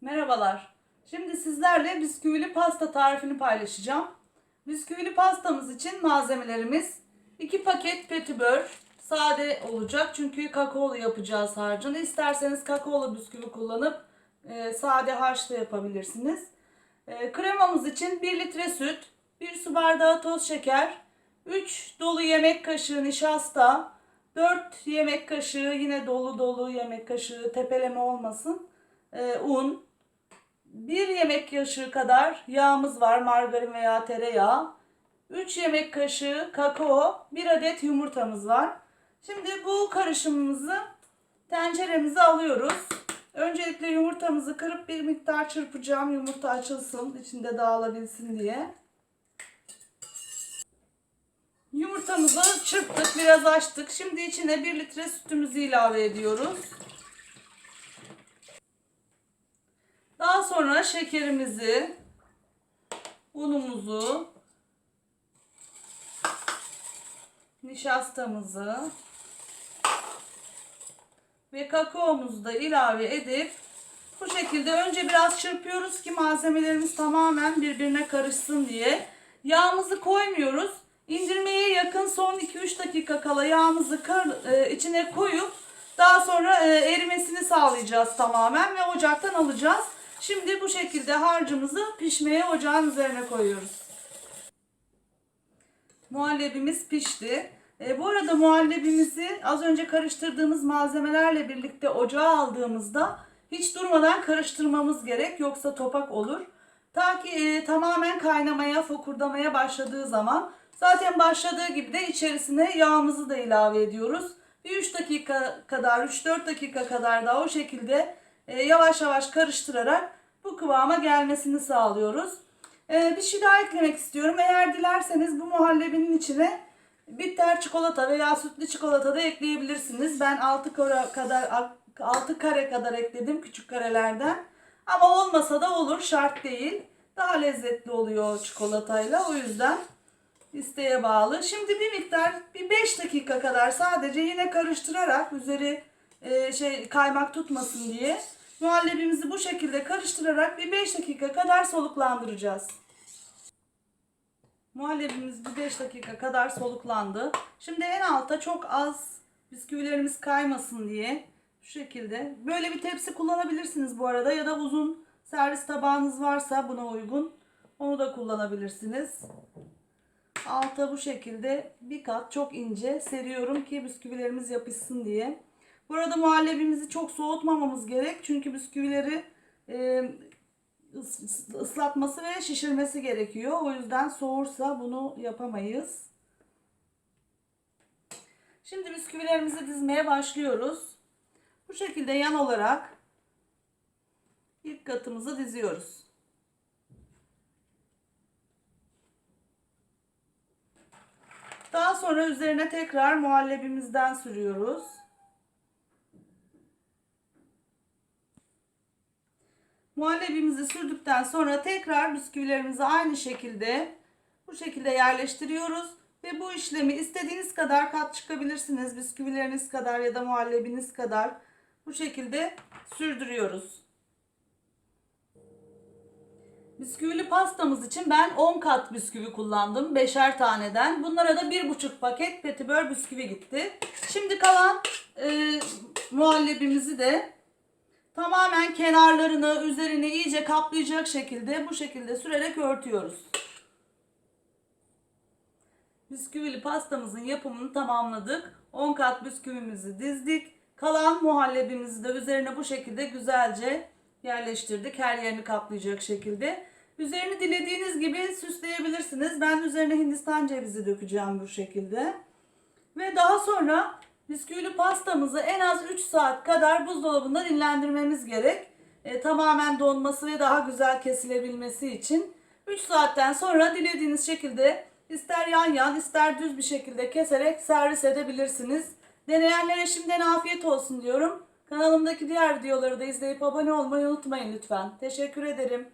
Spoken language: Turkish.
Merhabalar. Şimdi sizlerle bisküvili pasta tarifini paylaşacağım. Bisküvili pastamız için malzemelerimiz 2 paket petibör. Sade olacak çünkü kakaolu yapacağız harcını. İsterseniz kakaolu bisküvi kullanıp e, sade harç da yapabilirsiniz. E, kremamız için 1 litre süt, 1 su bardağı toz şeker, 3 dolu yemek kaşığı nişasta, 4 yemek kaşığı yine dolu dolu yemek kaşığı tepeleme olmasın. e, un, 1 yemek kaşığı kadar yağımız var margarin veya tereyağı. 3 yemek kaşığı kakao, 1 adet yumurtamız var. Şimdi bu karışımımızı tenceremize alıyoruz. Öncelikle yumurtamızı kırıp bir miktar çırpacağım. Yumurta açılsın, içinde dağılabilsin diye. Yumurtamızı çırptık, biraz açtık. Şimdi içine 1 litre sütümüzü ilave ediyoruz. Daha sonra şekerimizi, unumuzu, nişastamızı ve kakaomuzu da ilave edip bu şekilde önce biraz çırpıyoruz ki malzemelerimiz tamamen birbirine karışsın diye. Yağımızı koymuyoruz. İndirmeye yakın son 2-3 dakika kala yağımızı kar, e, içine koyup daha sonra e, erimesini sağlayacağız tamamen ve ocaktan alacağız. Şimdi bu şekilde harcımızı pişmeye ocağın üzerine koyuyoruz. Muhallebimiz pişti. E, bu arada muhallebimizi az önce karıştırdığımız malzemelerle birlikte ocağa aldığımızda hiç durmadan karıştırmamız gerek yoksa topak olur. Ta ki e, tamamen kaynamaya, fokurdamaya başladığı zaman zaten başladığı gibi de içerisine yağımızı da ilave ediyoruz. Bir 3 dakika kadar, 3-4 dakika kadar da o şekilde yavaş yavaş karıştırarak bu kıvama gelmesini sağlıyoruz. E, bir şey daha eklemek istiyorum. Eğer dilerseniz bu muhallebinin içine bitter çikolata veya sütlü çikolata da ekleyebilirsiniz. Ben 6 kare kadar 6 kare kadar ekledim küçük karelerden. Ama olmasa da olur, şart değil. Daha lezzetli oluyor çikolatayla. O yüzden isteğe bağlı. Şimdi bir miktar bir 5 dakika kadar sadece yine karıştırarak üzeri e, şey kaymak tutmasın diye muhallebimizi bu şekilde karıştırarak bir 5 dakika kadar soluklandıracağız. Muhallebimiz bir 5 dakika kadar soluklandı. Şimdi en alta çok az bisküvilerimiz kaymasın diye şu şekilde böyle bir tepsi kullanabilirsiniz bu arada ya da uzun servis tabağınız varsa buna uygun onu da kullanabilirsiniz. Alta bu şekilde bir kat çok ince seriyorum ki bisküvilerimiz yapışsın diye. Bu arada muhallebimizi çok soğutmamamız gerek. Çünkü bisküvileri e, ıs- ıslatması ve şişirmesi gerekiyor. O yüzden soğursa bunu yapamayız. Şimdi bisküvilerimizi dizmeye başlıyoruz. Bu şekilde yan olarak ilk katımızı diziyoruz. Daha sonra üzerine tekrar muhallebimizden sürüyoruz. Muhallebimizi sürdükten sonra tekrar bisküvilerimizi aynı şekilde bu şekilde yerleştiriyoruz. Ve bu işlemi istediğiniz kadar kat çıkabilirsiniz. Bisküvileriniz kadar ya da muhallebiniz kadar bu şekilde sürdürüyoruz. Bisküvili pastamız için ben 10 kat bisküvi kullandım. 5'er taneden. Bunlara da 1,5 paket petibör bisküvi gitti. Şimdi kalan e, muhallebimizi de tamamen kenarlarını, üzerini iyice kaplayacak şekilde bu şekilde sürerek örtüyoruz. Bisküvili pastamızın yapımını tamamladık. 10 kat bisküvimizi dizdik. Kalan muhallebimizi de üzerine bu şekilde güzelce yerleştirdik. Her yerini kaplayacak şekilde. Üzerini dilediğiniz gibi süsleyebilirsiniz. Ben üzerine hindistan cevizi dökeceğim bu şekilde. Ve daha sonra bisküvili pastamızı en az 3 saat kadar buzdolabında dinlendirmemiz gerek. E, tamamen donması ve daha güzel kesilebilmesi için. 3 saatten sonra dilediğiniz şekilde ister yan yan ister düz bir şekilde keserek servis edebilirsiniz. Deneyenlere şimdiden afiyet olsun diyorum. Kanalımdaki diğer videoları da izleyip abone olmayı unutmayın lütfen. Teşekkür ederim.